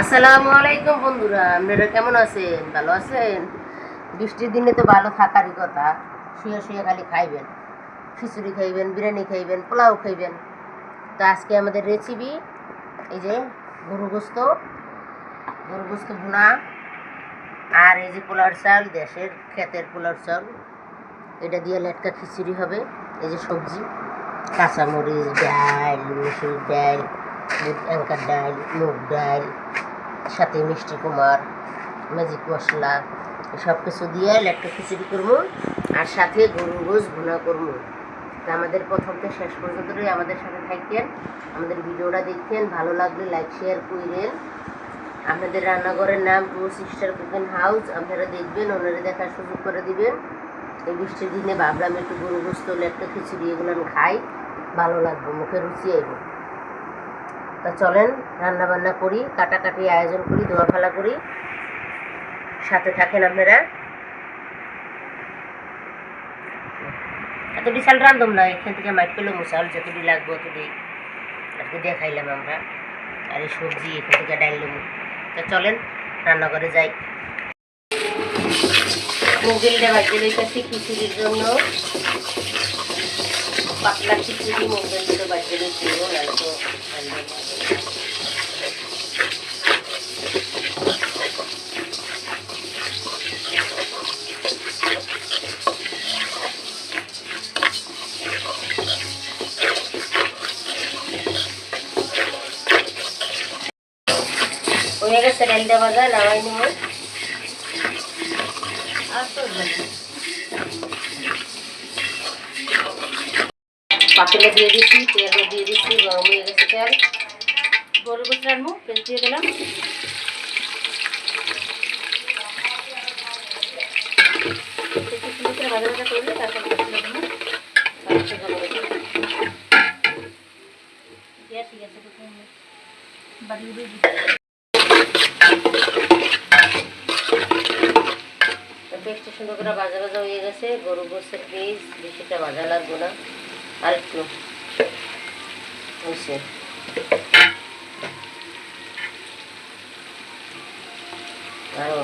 আসসালামু আলাইকুম বন্ধুরা, আপনারা কেমন আছেন? ভালো আছেন? বৃষ্টির দিনে তো ভালো থাকারই কথা। শুয়ে শুয়ে খালি খাইবেন। খিচুড়ি খাইবেন, বিরিয়ানি খাইবেন, পোলাও খাইবেন। তো আজকে আমাদের রেসিপি এই যে গরু গোস্ত গরু গোস্ত ভুনা, আর এই যে পোলার চাল, দেশের ক্ষেতের পোলার চাল। এটা দিয়ে লেটকা খিচুড়ি হবে। এই যে সবজি, কাঁচামরিচ, ডাল মুসুর ডাল অ্যাঙ্কার ডাল, মুগ ডাল সাথে মিষ্টি কুমার ম্যাজিক মশলা সব কিছু দিয়ে লেটকা খিচুড়ি করব আর সাথে গরু গোস ভুনা করব। তা আমাদের প্রথম থেকে শেষ পর্যন্তই আমাদের সাথে থাকেন আমাদের ভিডিওটা দেখেন ভালো লাগলে লাইক শেয়ার করেন আপনাদের রান্নাঘরের নাম টু সিস্টার কুকিং হাউস আপনারা দেখবেন, ওনারা দেখার সুযোগ করে দিবেন। এই বৃষ্টির দিনে ভাবলাম একটু গরু গোস্ত লেটকা খিচুড়ি এগুলো খাই, ভালো লাগবে, মুখে রুচি আইব। তা চলেন রান্না বান্না করি, কাটাকাটি আয়োজন করি ধোয়া ফেলা করি। সাথে থাকেন আপনারা। এত বিশাল রান্ধম না এখান থেকে মাইট পেল মশাল যতটি লাগবে অতটি। আজকে দেখাইলাম আমরা। আর এই সবজি এখান থেকে ডাইলাম তা চলেন, রান্নাঘরে যাই। মুগেলটা ভাজি লইতেছি খিচুড়ির জন্য। পাতলা খিচুড়ি মুগেলগুলো ভাজি লইছি নাহলে তো ভালো লাগে না। হয়ে গেছে ডালটা ভাজা নামাই নিব আর তো পাতিলে দিয়ে দিচ্ছি তেলও দিয়ে দিচ্ছি গরম হয়ে গেছে তেল। গরু গোস রান্নু পেস্ট দিয়ে দিলাম। একটু সুন্দর করে ভাজা ভাজা হয়ে গেছে। গরু গোসের পিস বেশিটা ভাজা লাগবে না। আর একটু হয়েছে আরও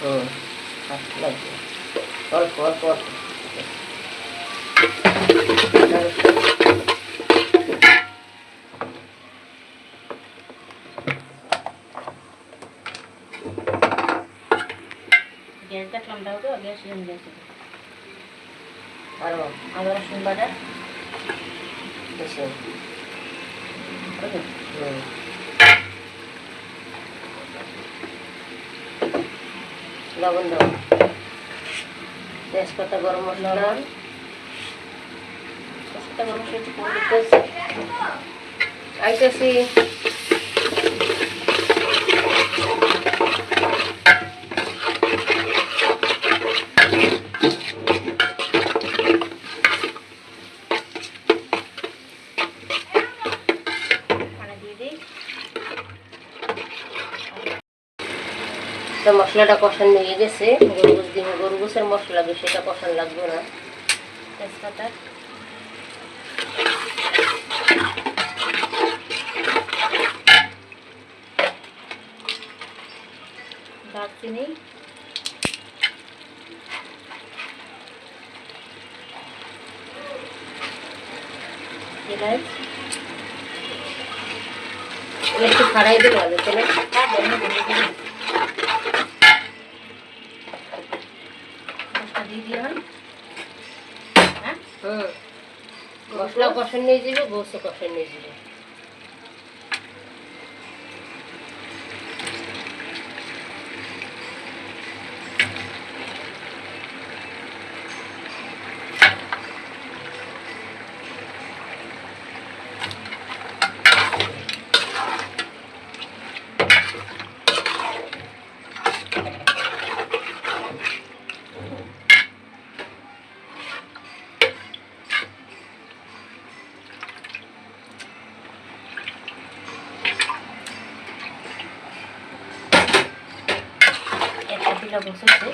হুম আর লাগবে অল্প অল্প অল্প গ্যাস দেখলাম দাও তো গ্যাস জমে গেছে আরও আদা রসুন বাটা হুম। লবণ দাও। তেজপাতা গরম মশলা। লবণ। গরম মশলা একটু আইতেছি। তো মশলাটা কষান হয়ে গেছে। গরুগুস দিব গরুগুসের মশলা বেশি এটা কষান লাগবে না। তেজপাতা। দারচিনি। এলাচ। একটু ফাড়াই দেবো তেলে আর ধনে গুঁড়ো দিই। মশলা দিয়ে দিলাম হ্যাঁ? হুম। মশলা কষান নিয়ে যাবে গোসও কষান নিয়ে যাবে। পিলা বসেছে।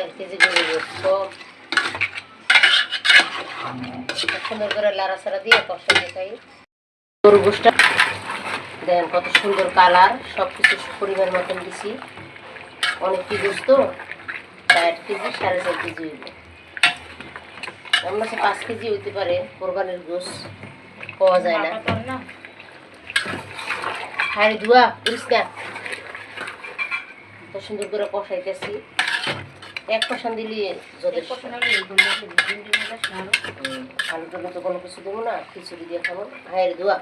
এক কেজি গরু গোস্ত সুন্দর করে দিয়ে কষা দিয়ে খাই গরু গোষ্ঠটা দেন কত সুন্দর কালার সব কিছু পরিমাণ মতন দিছি। অনেক কি গোস্ত এক কেজি সাড়ে চার কেজি হইব। আমার কাছে পাঁচ কেজি হইতে পারে কোরবানির গোস পাওয়া যায় না? হাড়ি ধোয়া করিস না সুন্দর করে কষাইতেছি। এক কষান দিলি যদি এর কথা নাহলে এইগুলো আছে, ডিম ডিম হলে সারো। আলু টালু তো কোনো কিছু দেবো না খিচুড়ি দিয়ে খাব। হাড়ি ধোয়া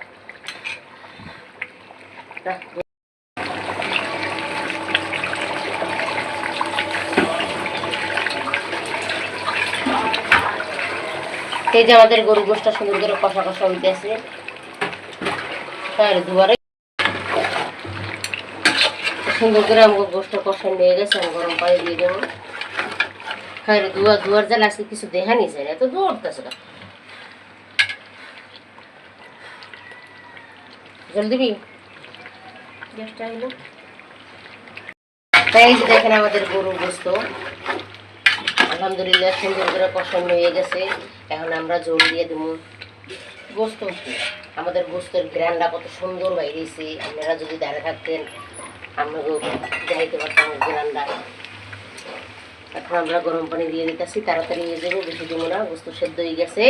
এই যে আমাদের গরু গোষ্ঠটা সুন্দর করে কষা কষা হইতে আছে হ্যাঁ দুবারে সুন্দর করে আমাকে গোষ্ঠ কষা নিয়ে গেছে আমি গরম পানি দিয়ে দেবো। হ্যাঁ দুয়ার দুয়ার জাল আজকে কিছু দেখা নিছে না এত দৌড়তেছে না। জল দিবি? গ্যাসটা হলো তাই এই দেখেন আমাদের গরু গোস্ত। আলহামদুলিল্লাহ সুন্দর করে পছন্দ হয়ে গেছে। এখন আমরা জল দিয়ে দেবো। গোস্ত। আমাদের গোস্তের গ্রান্ডা কত সুন্দর বাইরেছে। আপনারা যদি দাঁড়িয়ে থাকতেন আপনাকেও দেখাইতে পারতাম গ্রান্ডা এখন আমরা গরম পানি দিয়ে দিতেছি, তাড়াতাড়ি হয়ে যাব, বেশি দেবো না গোস্ত সেদ্ধ হয়ে গেছে।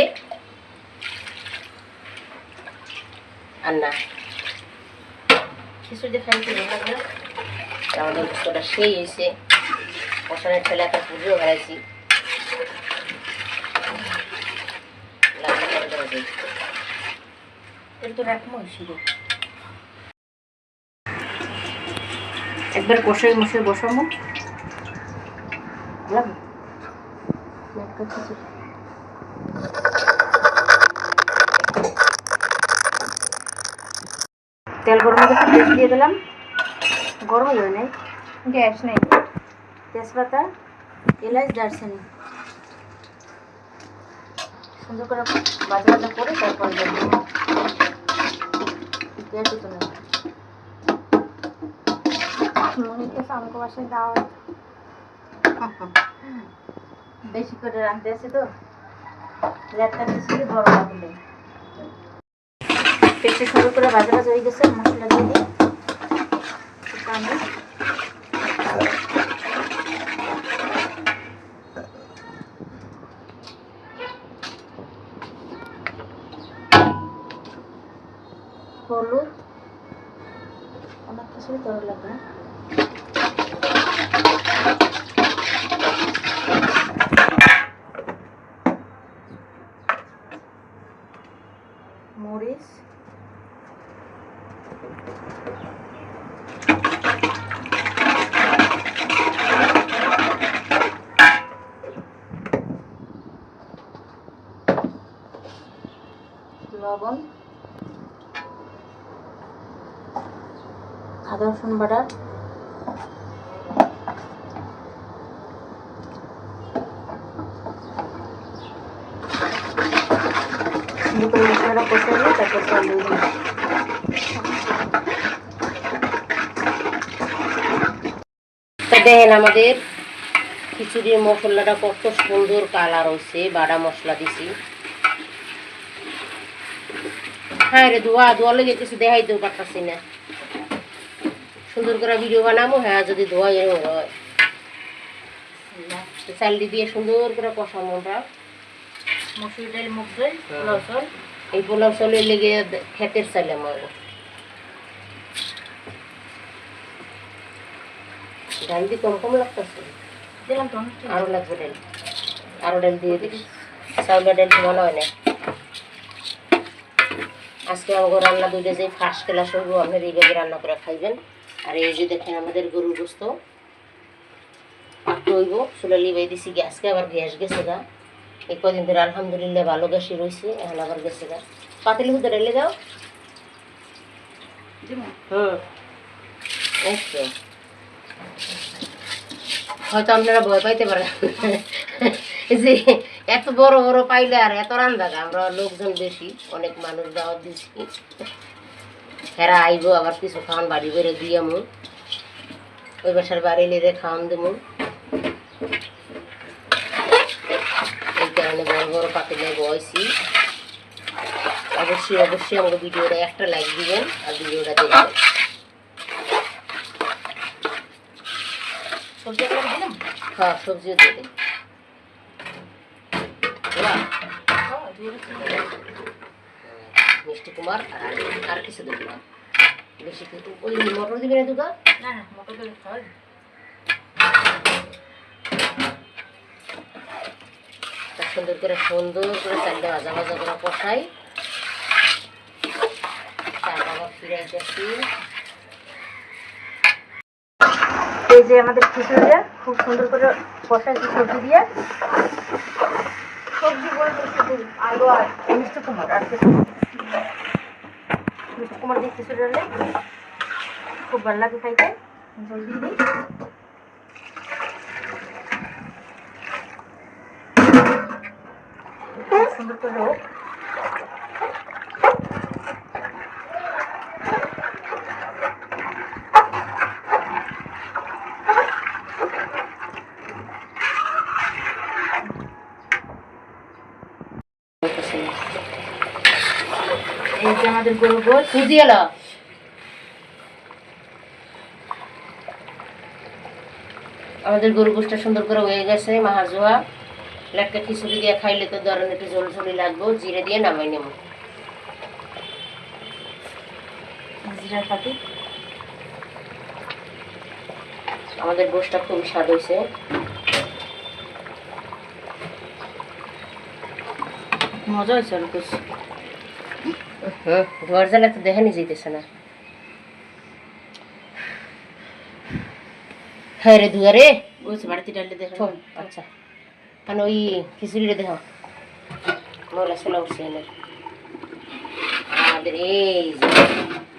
আর না খিচুড়ি? আর আমাদের গোস্তটা সেই হয়েছে। কষানের ঠেলে একটা পুজো হারাইছি তো রাখব শুধু একবার কষাই মশাই বসাবো। লাগবে তেল গরম হয়ে পেঁয়াজ দিয়ে দিলাম। গরম হয়ে নাই। গ্যাস নেই। তেজপাতা এলাচ দারচিনি। সুন্দর করে ভাজা করে তারপর দেবো পেঁয়াজ দিতে নেই বেশি করে রাঁধতে আছে তো। সুন্দর করে ভাজা ভাজা হয়ে গেছে, মশলা দিয়ে দিই। আমি হলুদ। অনেক কিছু তোর লাগবে মরিচ লবণ। আদা রসুন বাটা মশলাটা কষে নিয়ে তারপর দিয়ে তা দেখেন আমাদের খিচুড়ির মশলাটা কত সুন্দর কালার হচ্ছে বাটা মশলা দিছি। হ্যাঁ রে ধোয়া ধোয়া লেগে কিছু দেখাইতেও পারতাছি না। সুন্দর করে ভিডিও বানাবো হ্যাঁ যদি ধোয়া এরকম হয়। চালটি দিয়ে সুন্দর করে কষাবো আমরা মসুর ডাল মুগ ডাল চাল এই পোলাও চলে লেগে খেতের চাইলে আমার ডাল দিয়ে কম কম লাগতেছে। দিলাম তো আরও লাগবে ডাল। আরও ডাল দিয়ে দিস চাউলের ডাল ভালো হয় না আজকে আমাকে রান্না দুইটা যে ফার্স্ট ক্লাস হইব আপনার এইভাবে রান্না করে খাইবেন। আর এই যে দেখেন আমাদের গরুর গোস্ত। একটু হইব চুলা লিবাই দিছি গ্যাসকে আবার গ্যাস গেছে গা। এই কদিন ধরে আলহামদুলিল্লাহ ভালো গ্যাসই রয়েছে এখন আবার গেছে গা। পাতিল হুদে ডালে যাও। হুম একটু হয়তো আপনারা ভয় পাইতে পারেন। যে এত বড় বড় পাইলে আর এত রান্না আমরা লোকজন বেশি অনেক মানুষ দাওয়াত দিছি। হেরা আইব আবার কিছু খাওয়ান বাড়ি করে দিয়ে মু ওই বাসার বাড়ি লেদে খাওয়ান দেবো পাতিলে বয়সি অবশ্যই অবশ্যই আমাকে ভিডিওটা একটা লাইক দিবেন আর ভিডিওটা দেখবেন। সবজি দিলাম? হ্যাঁ সবজিও দিয়ে দিন মিষ্টি কুমার আর আর কিছু দেবো না। বেশি কিন্তু ওই মটর দিবে না দুটো না না মটর খাওয়াই। সুন্দর করে সুন্দর করে চালটা ভাজা ভাজা করে কষাই। তারপর আবার ফিরে এই যে আমাদের খিচুড়িটা, খুব সুন্দর করে কষাইছি সবজি দিয়ে। সবজি বলতে শুধু আলু আর মিষ্টি কুমার আর। মিষ্টি কুমার দিয়ে খিচুড়ি খুব ভালো লাগে খাইতে। জলদি দিই। সুন্দর করে। হোক আমাদের গরু গোস আমাদের গরু সুন্দর করে হয়ে গেছে মাহাজোয়া। লেটকা খিচুড়ি দিয়ে খাইলে তো ধরেন একটু জল ঝুলি লাগবে জিরে দিয়ে নামাই নেব। আমাদের গোষ্ঠটা খুবই স্বাদ হয়েছে মজা হয়েছে অনেক হুম ধোয়ার জ্বালা তো দেখানি যেতেছে না। হ্যাঁ রে দুয়ারে। বলছে বাড়িতে ডালতে দেখো আচ্ছা। কারণ ওই খিচুড়িটা দেখো। ছোলা উঠছে এনে। আমাদের এই যে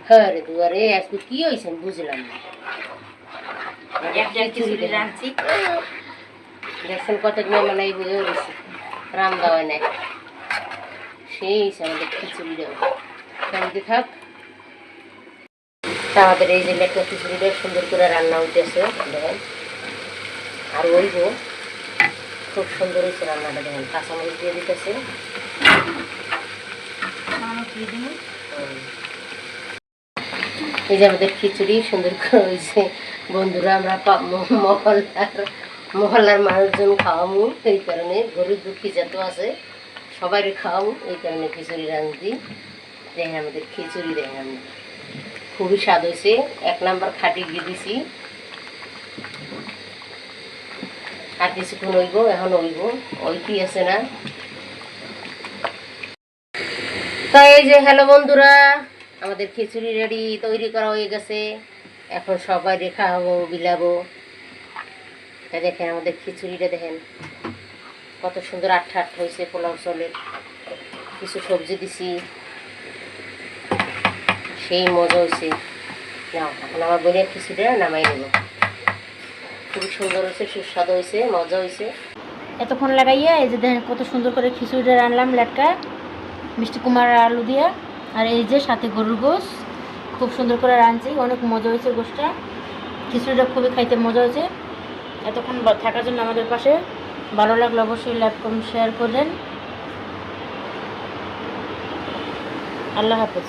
হ্যাঁ দুয়ারে আজকে কি হয়েছে বুঝলাম না। দেখছেন কত মেহমান এই বুঝে গেছে রাম দাওয়ায় নাই। সেই আমাদের খিচুড়ি দেওয়া কেমন থাক আমাদের এই যে লেখা খিচুড়িটা সুন্দর করে রান্না উঠেছে দেখেন। আর ওইব খুব সুন্দর হয়েছে রান্নাটা, দেখেন, কাঁচামরিচ দিয়ে দিতেছে। এই যে আমাদের খিচুড়ি, সুন্দর করে হয়েছে বন্ধুরা, আমরা মহল্লার মহল্লার মানুষজন খাওয়ামু, এই কারণে গরিব দুঃখী যত আছে সবারই খাওয়ামু, এই কারণে খিচুড়ি রাঁধি দেখেন আমাদের খিচুড়ি, দেখেন। খুবই স্বাদ হয়েছে। এক নাম্বার খাটি দিয়ে দিছি। আর কিছুক্ষণ হইব, এখন ওই কি আছে না। তো এই যে, হ্যালো বন্ধুরা, আমাদের খিচুড়ি রেডি, তৈরি করা হয়ে গেছে। এখন সবাই রেখা হব, বিলাবো। তা দেখেন আমাদের খিচুড়িটা, দেখেন। কত সুন্দর আঠা আঠা হয়েছে, পোলাও চলের কিছু সবজি দিছি। সেই মজা হয়েছে। নাও, এখন আমার বোনের খিচুড়িটা নামাই নেব। খুবই সুন্দর হয়েছে, সুস্বাদু হয়েছে, মজা হয়েছে। এতক্ষণ লাগাইয়া এই যে দেখেন কত সুন্দর করে খিচুড়িটা রানলাম লেটকা মিষ্টি কুমার আলু দিয়া। আর এই যে সাথে গরুর গোস খুব সুন্দর করে রাঁধছি, অনেক মজা হয়েছে গোসটা খিচুড়িটা খুবই খাইতে মজা হয়েছে। এতক্ষণ থাকার জন্য আমাদের পাশে। ভালো লাগলে অবশ্যই লাইক, কমেন্ট শেয়ার করবেন। আল্লাহ হাফেজ।